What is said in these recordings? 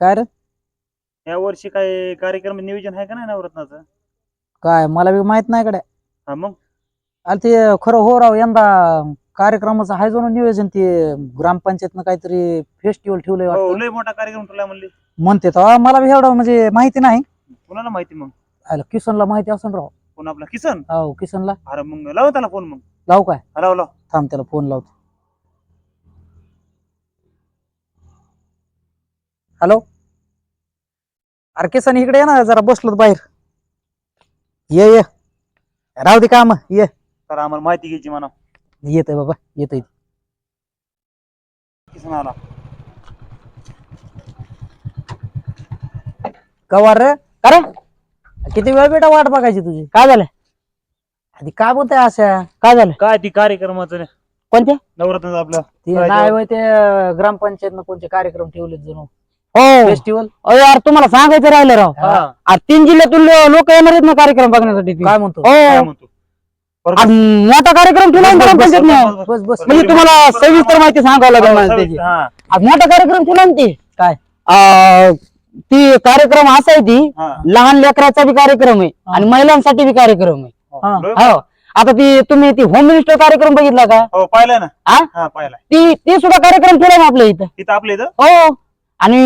काय रे? या वर्षी काय कार्यक्रम नियोजन आहे का नाही नवरत्नाचं? काय मला बी माहीत नाही कडे हा मग? अरे ते खरं हो राव यंदा कार्यक्रमाचं आहे जणू नियोजन ते ग्रामपंचायतनं काहीतरी फेस्टिवल ठेवलंय हो वाटतं. लय मोठा कार्यक्रम तुला म्हणले. म्हणते तर मला बी एवढं म्हणजे माहिती नाही. कोणाला माहिती मग? आलं किसनला माहिती असेल राव. कोण आपला? किसन? हो किसनला. अरे मग लाव त्याला फोन मग. लावू काय? हा, लाव लाव. थांब त्याला फोन लावतो. हॅलो? अरे किसन इकडे ये ना जरा बसलो बाहेर. ये ये. राहू दे काम ये. तर आम्हाला माहिती घ्यायची म्हणा. येतोय बाबा किसन आला. कवार रे? अरे किती वेळ बेटा वाट बघायची तुझी? काय झालं? आधी काय बोलताय अशा? काय झालं? काय ती कार्यक्रमाचं कोणते नवरत्नाचं आपलं. ते काय नाही जेवण? होय ते ग्रामपंचायतनं कोणते कार्यक्रम ठेवलेत जणू. हो. फेस्टिवल यार तुम्हाला सांगायचं राहिलं राव. हा. आ, तीन जिल्ह्यातून लोक येणार आहेत ना कार्यक्रम बघण्यासाठी ते. काय म्हणतो? काय हो म्हणतो आ, मोठा कार्यक्रम ठेवला ना. ग्रामपंचायतनं. बस बस म्हणजे तुम्हाला सविस्तर माहिती सांगावं लागेल मला त्याची. हा. आ, मोठा कार्यक्रम ठेवला ना ते. काय? आ, ती कार्यक्रम असा आहे ती हा. लहान लेकराचा बी कार्यक्रम आहे. आणि महिलांसाठी बी कार्यक्रम आहे. हा. हो. आता ती तुम्ही ती होम मिनिस्टर कार्यक्रम बघितला का? हो पाहिलाय ना. हा? हा पाहिलाय. ती ती सुद्धा कार्यक्रम ठेवला ना आपल्या इथं? तिथं आपल्या इथं? हो. आणि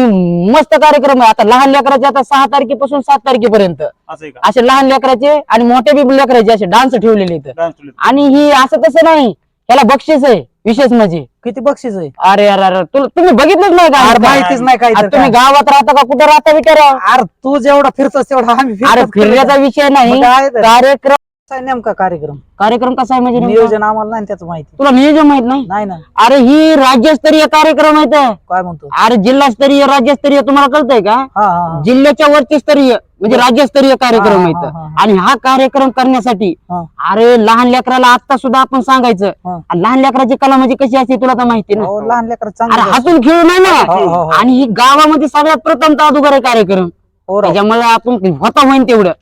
मस्त कार्यक्रम आहे. आता लहान लेकराचे आता सहा तारखेपासून सात तारखेपर्यंत. असं आहे का? असे लहान लेकराचे आणि मोठे बी लेकराचे असे डान्स ठेवलेले इथं डान्स आणि ही असं तसं नाही. याला बक्षीस आहे विशेष म्हणजे. किती बक्षीस आहे? अरे अरे अरे तुला तुम्ही बघितलंच नाही का? अरे? माहितीच नाही काय आता तुम्ही गावात राहता का कुठे राहता विचारा अरे तू जेवढा फिरतोस तेवढा आम्ही अरे फिरण्याचा विषय नाही. मग काय तर? कार्यक्रम काय नेमका कार्यक्रम कार्यक्रम कसा आहे म्हणजे नेमका? नियोजन आम्हाला नाही त्याचं माहिती तुला नियोजन माहीत नाही नाही ना अरे ही राज्यस्तरीय कार्यक्रम आहे ते. काय म्हणतो अरे जिल्हास्तरीय राज्यस्तरीय तुम्हाला कळतंय का हा हा हा. जिल्ह्याच्या वरती स्तरीय म्हणजे राज्यस्तरीय कार्यक्रम हा, आहे हा. हा, हा. आणि हा कार्यक्रम करण्यासाठी हा. अरे लहान लेकराला आता सुद्धा आपण सांगायचं हा. आणि लहान लेकराची कला म्हणजे कशी असते तुला तर माहिती ना अहो, लहान लेकर अरे चांगलं हसून खेळू नाही हो, हो, ना हो. आणि ही गावामध्ये सगळ्यात प्रथम अगोदर आहे कार्यक्रम हो राव. त्याच्यामुळे आपण होता होईन तेवढं हा.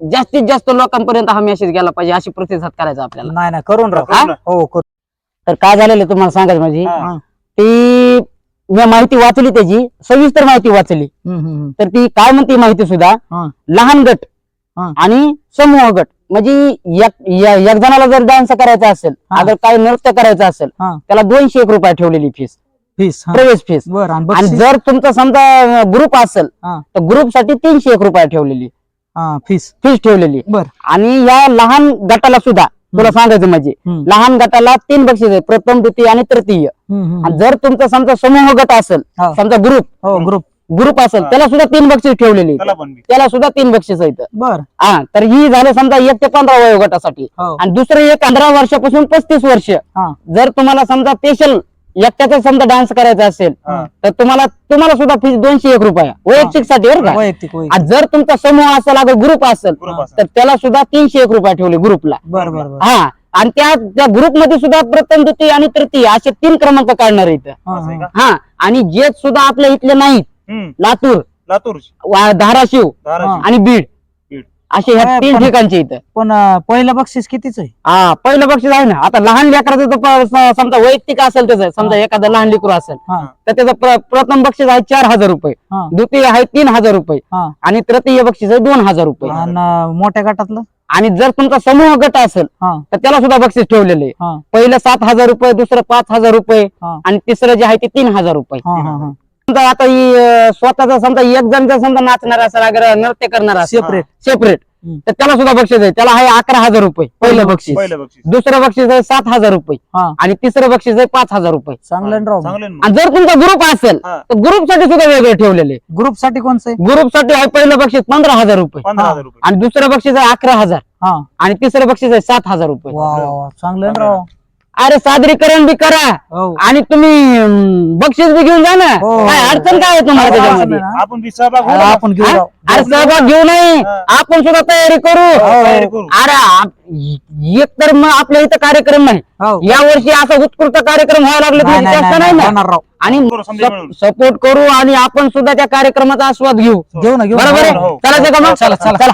जास्तीत जास्त लोकांपर्यंत हा मेसेज गेला पाहिजे अशी प्रतिसाद करायचा आपल्याला नाही नाही करून ना. हो करू तर काय झालेलं तुम्हाला सांगायचं म्हणजे हा. ती मी माहिती वाचली त्याची सविस्तर माहिती वाचली हम्म, हम्म, हम्म. तर ती काय म्हणते माहिती सुद्धा हा. लहान गट हा. आणि समूह गट म्हणजे एक य- एक जणाला जर डान्स करायचा असेल हा. अगर काही नृत्य करायचं असेल हा. त्याला दोनशे एक रुपये ठेवलेली फीस फीस हा. प्रवेश फीस बर आणि आणि बक्षीस? जर तुमचा समजा ग्रुप असेल हा. तर ग्रुपसाठी तीनशे एक रुपये ठेवलेली फीस फीस ठेवलेली. बर. आणि या लहान गटाला सुद्धा तुला सांगायचं म्हणजे. लहान गटाला तीन बक्षीस आहे प्रथम द्वितीय आणि तृतीय. आणि जर तुमचा समजा समूह गट असेल. समजा ग्रुप हो ग्रुप ग्रुप असेल. त्याला सुद्धा तीन बक्षीस ठेवलेली त्याला पण बी त्याला सुद्धा तीन बक्षीस आहेत. बर. हा तर ही झालं समजा एक ते पंधरा वयोगटासाठी. हो. आणि दुसरं एक पंधरा वर्षापासून पस्तीस वर्ष. हा. जर तुम्हाला समजा स्पेशल एकट्याचा समजा डान्स करायचा असेल. तर तुम्हाला तुम्हाला सुद्धा फीस दोनशे एक रुपये. वैयक्तिकसाठी बरं का? जर तुमचा समूह असेल अगर ग्रुप असेल तर त्याला सुद्धा तीनशे एक रुपये ठेवले ग्रुपला हा. आणि त्या त्या ग्रुपमध्ये सुद्धा प्रथम द्वितीय आणि तृतीय असे तीन क्रमांक काढणार आहेत हा, आणि जे सुद्धा आपल्या इथले नाहीत लातूर लातूर धाराशिव. आणि बीड. असे ह्या तीन ठिकाणचे इथं. पण अं, पहिलं बक्षीस कितीच आहे? हा पहिलं बक्षीस आहे ना. आता लहान लेकराचं तर प- स- समजा वैयक्तिक असेल त्याचं समजा एखादं लहान लेकरू असेल हा. तर त्याचं प्र- प्रथम बक्षीस आहे चार हजार रुपये. हा. द्वितीय आहे तीन हजार रुपये. हा. आणि तृतीय बक्षीस आहे दोन हजार रुपये. आणि अं, मोठ्या गटातलं? आणि जर तुमचा समूह गट असेल हा. तर त्याला सुद्धा बक्षीस ठेवलेले आहे. हा. पहिलं सात हजार रुपये दुसरं पाच हजार रुपये हा. आणि तिसरं जे आहे ते तीन हजार रुपये. हा हा हा. समजा आता ही अं, स्वतःचा समजा एक जण जर समजा नाचणार असेल अगर नृत्य करणार असेल. सेपरेट सेपरेट हम्म. तर त्याला सुद्धा बक्षीस आहे. त्याला आहे अकरा हजार रुपये पहिलं बक्षीस पहिलं बक्षीस. दुसरं बक्षीस आहे सात हजार रुपये. हा. आणि तिसरं बक्षीस आहे पाच हजार रुपये. चांगलं आहे ना राव? चांगलं आहे ना आणि जर तुमचा ग्रुप असेल हा. तर ग्रुपसाठी सुद्धा वेगळे ठेवलेले. ग्रुपसाठी कोणचं? आहे ग्रुपसाठी आहे पहिलं बक्षीस पंधरा हजार रुपये. पंधरा. हजार रुपये. आणि दुसरं बक्षीस आहे अकरा हजार. हा. आणि तिसरं बक्षीस आहे सात हजार रुपये. वा वा, वा. चांगलं राव? अरे सादरीकरण बी करा हो आणि तुम्ही अं, बक्षीस बी घेऊन जा ना हो. काय अडचण काय आहे तुम्हाला त्याच्यामध्ये नाही? आपण बी सहभाग अरे घेऊ ना. आपण घेऊ हा? राव अरे सहभाग घेऊ नये हा. आपण सुद्धा तयारी करू हो, तयारी करू. अरे आप- एक तर मग आपल्या इथं कार्यक्रम नाही या वर्षी असा उत्कृष्ट कार्यक्रम व्हायला लागले नाही, नाही, जास्त नाही, नाही ना होणार राव आणि करू, समजा मिळून. सपोर्ट करू आणि आपण सुद्धा त्या कार्यक्रमाचा आस्वाद घेऊ घेऊ ना घेऊ ना. बरोबर आहे हो. चला मग चला, चला. चला